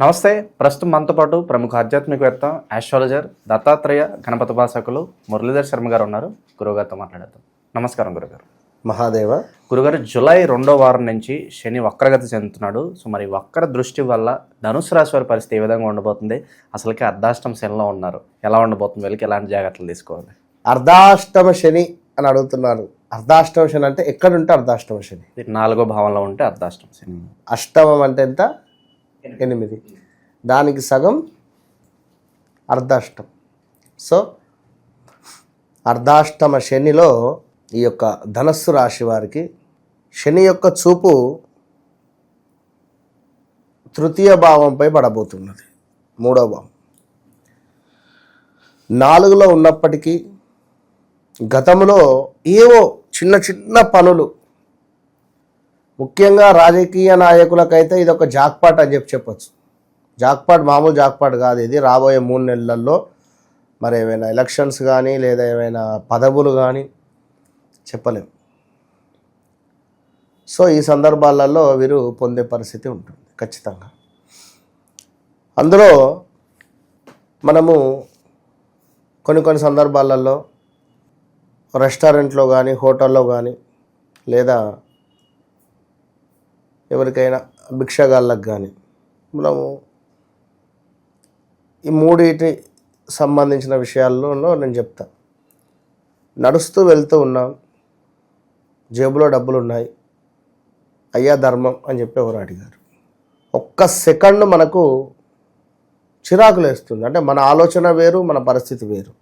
నమస్తే. ప్రస్తుతం మనతో పాటు ప్రముఖ ఆధ్యాత్మికవేత్త ఆస్ట్రాలజర్ దత్తాత్రేయ గణపతి భాషకులు మురళీధర్ శర్మ గారు ఉన్నారు. గురుగారితో మాట్లాడేద్దాం. నమస్కారం గురుగారు. మహాదేవ. గురుగారు జూలై రెండో వారం నుంచి శని వక్రగతి చెందుతున్నాడు. సో మరి వక్ర దృష్టి వల్ల ధనుసు రాశి వారి పరిస్థితి ఏ విధంగా ఉండబోతుంది? అసలుకి అర్ధాష్టమ శనిలో ఉన్నారు. ఎలా ఉండబోతుంది? వీళ్ళకి ఎలాంటి జాగ్రత్తలు తీసుకోవాలి? అర్ధాష్టమ శని అని అడుగుతున్నారు. అర్ధాష్టమ శని అంటే ఎక్కడుంటే అర్ధాష్టమ శని. ఇది నాలుగో భావంలో ఉంటే అర్ధాష్టమ శని. అష్టమం అంటే ఎంత? ఎనిమిది. దానికి సగం అర్ధాష్టం. సో అర్ధాష్టమ శనిలో ఈ యొక్క ధనస్సు రాశి వారికి శని యొక్క చూపు తృతీయ భావంపై పడబోతున్నది. మూడో భావం. నాలుగులో ఉన్నప్పటికీ గతంలో ఏవో చిన్న చిన్న పనులు ముఖ్యంగా రాజకీయ నాయకులకైతే ఇది ఒక జాక్పాట్ అని చెప్పి చెప్పొచ్చు. జాక్పాట్ మామూలు జాక్పాట్ కాదు. ఇది రాబోయే మూడు నెలల్లో మరి ఏమైనా ఎలక్షన్స్ కానీ లేదా ఏమైనా పదవులు కానీ చెప్పలేము. సో ఈ సందర్భాలలో వీరు పొందే పరిస్థితి ఉంటుంది ఖచ్చితంగా. అందులో మనము కొన్ని కొన్ని సందర్భాలలో రెస్టారెంట్లో కానీ హోటల్లో కానీ లేదా ఎవరికైనా భిక్షగాళ్ళకు కానీ మనము ఈ మూడింటి సంబంధించిన విషయాల్లో నేను చెప్తా. నడుస్తూ వెళ్తూ ఉన్నాం. జేబులో డబ్బులు ఉన్నాయి అయ్యా ధర్మం అని చెప్పి ఎవరు అడిగారు. ఒక్క సెకండ్ మనకు చిరాకులు వేస్తుంది అంటే మన ఆలోచన వేరు మన పరిస్థితి వేరు.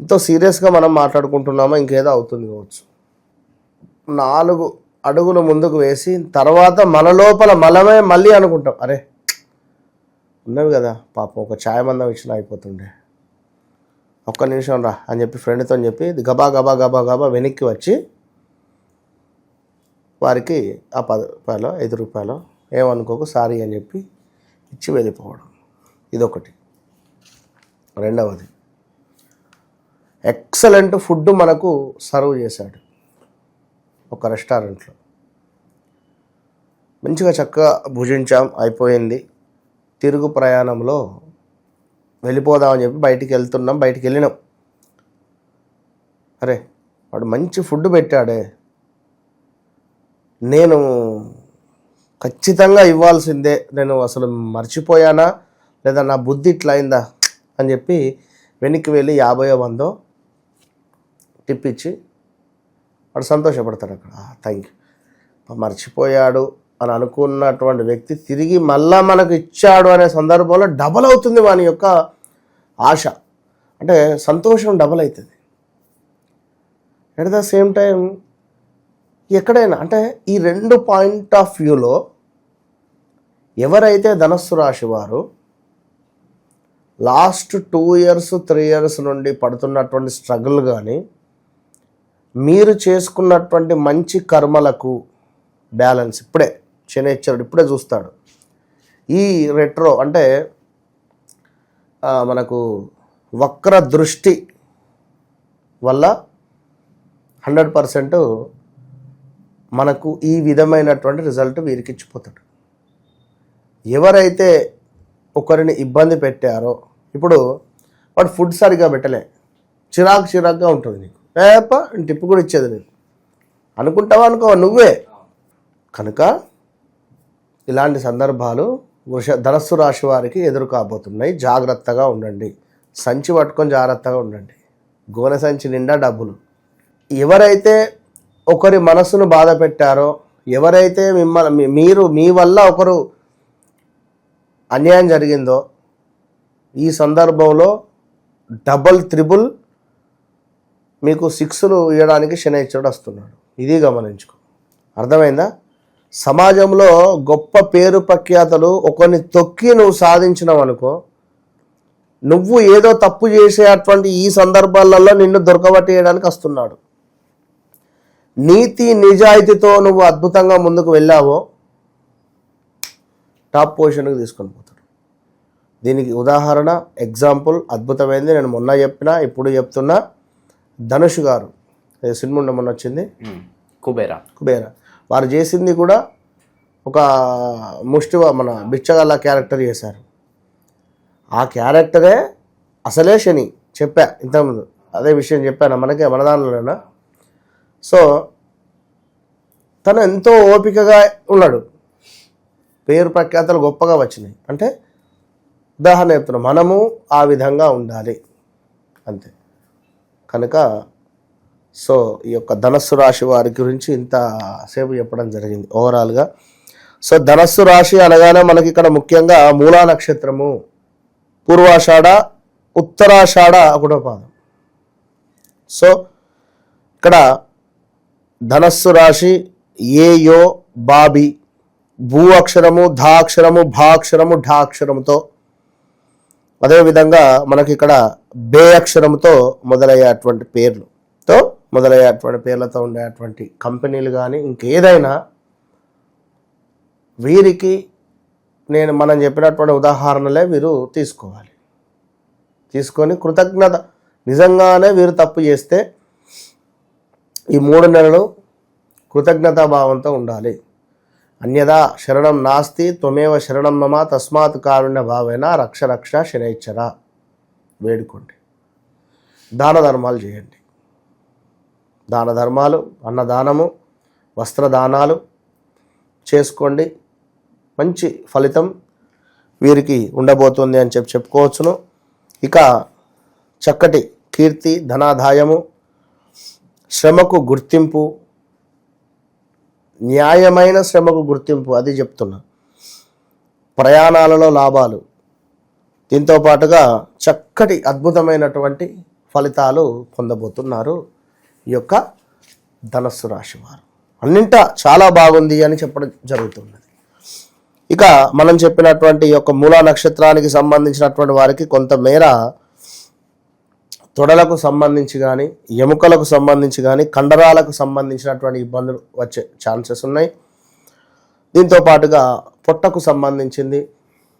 ఎంతో సీరియస్గా మనం మాట్లాడుకుంటున్నామో? ఇంకేదో అవుతుంది కావచ్చు. నాలుగు అడుగులు ముందుకు వేసి తర్వాత మన లోపల మనమే మళ్ళీ అనుకుంటాం. అరే ఉన్నవి కదా పాపం ఒక ఛాయ్ మందం ఇచ్చిన అయిపోతుండే. ఒక్క నిమిషం రా అని చెప్పి ఫ్రెండ్తో చెప్పి గబా గబా గబా గబా వెనక్కి వచ్చి వారికి ఆ పది రూపాయలు ఐదు రూపాయలు ఏమనుకోకు సారీ అని చెప్పి ఇచ్చి వెళ్ళిపోవడం. ఇదొకటి. రెండవది ఎక్సలెంట్ ఫుడ్ మనకు సర్వ్ చేశాడు ఒక రెస్టారెంట్లో. మంచిగా చక్కగా భుజించాం అయిపోయింది. తిరుగు ప్రయాణంలో వెళ్ళిపోదామని చెప్పి బయటికి వెళ్తున్నాం బయటికి వెళ్ళినాం. అరే వాడు మంచి ఫుడ్ పెట్టాడే. నేను ఖచ్చితంగా ఇవ్వాల్సిందే. నేను అసలు మర్చిపోయానా? లేదా నా బుద్ధి ఇట్లా అయిందా? అని చెప్పి వెనక్కి వెళ్ళి యాభై వందో టిప్ ఇచ్చి వాడు సంతోషపడతాడు అక్కడ. థ్యాంక్ యూ మర్చిపోయాడు. అని అనుకున్నటువంటి వ్యక్తి తిరిగి మళ్ళా మనకు ఇచ్చాడు అనే సందర్భంలో డబల్ అవుతుంది వాని యొక్క ఆశ. అంటే సంతోషం డబల్ అవుతుంది. ఎట్ ద సేమ్ టైం ఎక్కడైనా అంటే ఈ రెండు పాయింట్ ఆఫ్ వ్యూలో ఎవరైతే ధనస్సు రాశి వారు last two years three years నుండి పడుతున్నటువంటి స్ట్రగుల్ కానీ మీరు చేసుకున్నటువంటి మంచి కర్మలకు బ్యాలెన్స్ ఇప్పుడే. శనిచ్చరుడు ఇప్పుడే చూస్తాడు. ఈ రెట్రో అంటే మనకు వక్ర దృష్టి వల్ల హండ్రెడ్ పర్సెంట్ మనకు ఈ విధమైనటువంటి రిజల్ట్ వీరికి ఇచ్చిపోతాడు ఎవరైతే ఒకరిని ఇబ్బంది పెట్టారో ఇప్పుడు వాడు ఫుడ్ సరిగా పెట్టలే. చిరాకు చిరాకుగా ఉంటుంది నీకు. ఏప టిప్పు కూడా ఇచ్చేది నీకు అనుకుంటావా అనుకో నువ్వే. కనుక ఇలాంటి సందర్భాలు వృష ధనస్సు రాశి వారికి ఎదురు కాబోతున్నాయి. జాగ్రత్తగా ఉండండి. సంచి పట్టుకొని జాగ్రత్తగా ఉండండి. గోనె సంచి నిండా డబ్బులు. ఎవరైతే ఒకరి మనసును బాధ పెట్టారో ఎవరైతే మిమ్మల్ని మీరు మీ వల్ల ఒకరు అన్యాయం జరిగిందో ఈ సందర్భంలో డబల్ త్రిబుల్ మీకు సిక్స్లు ఇవ్వడానికి శనైశ్వరుడు వస్తున్నాడు. ఇది గమనించుకో. అర్థమైందా? సమాజంలో గొప్ప పేరు ప్రఖ్యాతలు ఒకరిని తొక్కి నువ్వు సాధించినావు అనుకో నువ్వు ఏదో తప్పు చేసేటువంటి ఈ సందర్భాలలో నిన్ను దొరకబట్టేయడానికి వస్తున్నాడు. నీతి నిజాయితీతో నువ్వు అద్భుతంగా ముందుకు వెళ్ళావో టాప్ పొజిషన్కి తీసుకొని పోతాడు. దీనికి ఉదాహరణ ఎగ్జాంపుల్ అద్భుతమైంది. నేను మొన్న చెప్పినా ఇప్పుడు చెప్తున్నా. ధనుష్ గారు సినిమా మొన్న వచ్చింది? కుబేరా. కుబేర. వారు చేసింది కూడా ఒక ముష్టి మన బిచ్చగల్ల క్యారెక్టర్ చేశారు. ఆ క్యారెక్టరే అసలే శని చెప్పా ఇంతకుముందు. అదే విషయం చెప్పాను మనకే మన దానిలోనేనా సో తను ఎంతో ఓపికగా ఉన్నాడు. పేరు ప్రఖ్యాతలు గొప్పగా వచ్చినాయి. అంటే ఉదాహరణ చెప్తున్నాం మనము ఆ విధంగా ఉండాలి. అంతే. కనుక సో ఈ యొక్క ధనస్సు రాశి వారి గురించి ఇంత సేపు చెప్పడం జరిగింది ఓవరాల్గా సో ధనస్సు రాశి అనగానే మనకి ఇక్కడ ముఖ్యంగా మూలా నక్షత్రము పూర్వాషాఢ ఉత్తరాషాఢ ఒకటో పాదం సో ఇక్కడ ధనస్సు రాశి ఏ యో బాబి భూ అక్షరము ధా అక్షరము భా అక్షరము ఢా అక్షరముతో అదేవిధంగా మనకి ఇక్కడ బే అక్షరంతో మొదలయ్యేటువంటి పేర్లుతో మొదలయ్యేటువంటి పేర్లతో ఉండేటువంటి కంపెనీలు కానీ ఇంకేదైనా వీరికి నేను మనం చెప్పినటువంటి ఉదాహరణలే వీరు తీసుకోవాలి. తీసుకొని కృతజ్ఞత నిజంగానే వీరు తప్పు చేస్తే ఈ మూడు నెలలు కృతజ్ఞతాభావంతో ఉండాలి. అన్యదా శరణం నాస్తి త్వమేవ శరణం మమ తస్మాత్ కారుణ్య భావైన రక్ష రక్ష శనైచ్చర వేడుకోండి. దాన ధర్మాలు చేయండి. దాన ధర్మాలు అన్నదానము వస్త్రదానాలు చేసుకోండి. మంచి ఫలితం వీరికి ఉండబోతుంది అని చెప్పి చెప్పుకోవచ్చును. ఇక చక్కటి కీర్తి ధనాదాయము శ్రమకు గుర్తింపు న్యాయమైన శ్రమకు గుర్తింపు అది చెప్తున్నా. ప్రయాణాలలో లాభాలు. దీంతో పాటుగా చక్కటి అద్భుతమైనటువంటి ఫలితాలు పొందబోతున్నారు. ఈ యొక్క ధనస్సు రాశి వారు. అన్నింటా చాలా బాగుంది అని చెప్పడం జరుగుతున్నది. ఇక మనం చెప్పినటువంటి ఈ యొక్క మూలా నక్షత్రానికి సంబంధించినటువంటి వారికి కొంతమేర తొడలకు సంబంధించి కానీ ఎముకలకు సంబంధించి కానీ కండరాలకు సంబంధించినటువంటి ఇబ్బందులు వచ్చే ఛాన్సెస్ ఉన్నాయి. దీంతో పాటుగా పొట్టకు సంబంధించింది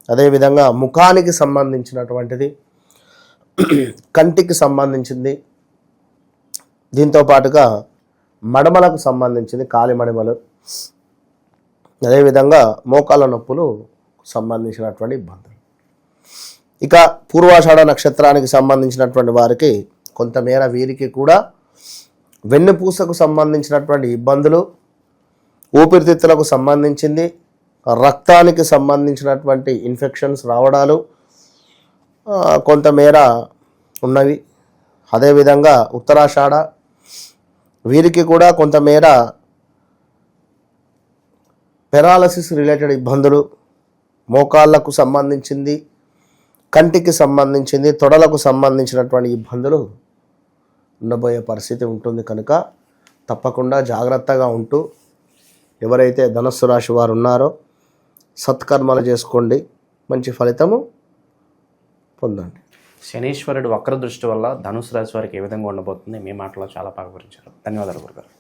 అదేవిధంగా ముఖానికి సంబంధించినటువంటిది కంటికి సంబంధించింది దీంతో పాటుగా మడమలకు సంబంధించింది కాలి మడమలు అదేవిధంగా మోకాళ్ళ నొప్పులు సంబంధించినటువంటి ఇబ్బందులు. ఇక పూర్వాషాఢ నక్షత్రానికి సంబంధించినటువంటి వారికి కొంతమేర వీరికి కూడా వెన్నుపూసకు సంబంధించినటువంటి ఇబ్బందులు ఊపిరితిత్తులకు సంబంధించింది రక్తానికి సంబంధించినటువంటి ఇన్ఫెక్షన్స్ రావడాలు కొంతమేర ఉన్నవి. అదేవిధంగా ఉత్తరాషాఢ వీరికి కూడా కొంతమేర పెరాలసిస్ రిలేటెడ్ ఇబ్బందులు మోకాళ్ళకు సంబంధించింది కంటికి సంబంధించింది తొడలకు సంబంధించినటువంటి ఇబ్బందులు ఉండబోయే పరిస్థితి ఉంటుంది కనుక తప్పకుండా జాగ్రత్తగా ఉంటూ ఎవరైతే ధనస్సు రాశి వారు ఉన్నారో సత్కర్మలు చేసుకోండి. మంచి ఫలితము పొందండి. శనీశ్వరుడు వక్ర దృష్టి వల్ల ధనుసు రాశి వారికి ఏ విధంగా ఉండబోతుంది? మీ మాటలో చాలా బాగా వివరించారు. ధన్యవాదాలు గురుగారు.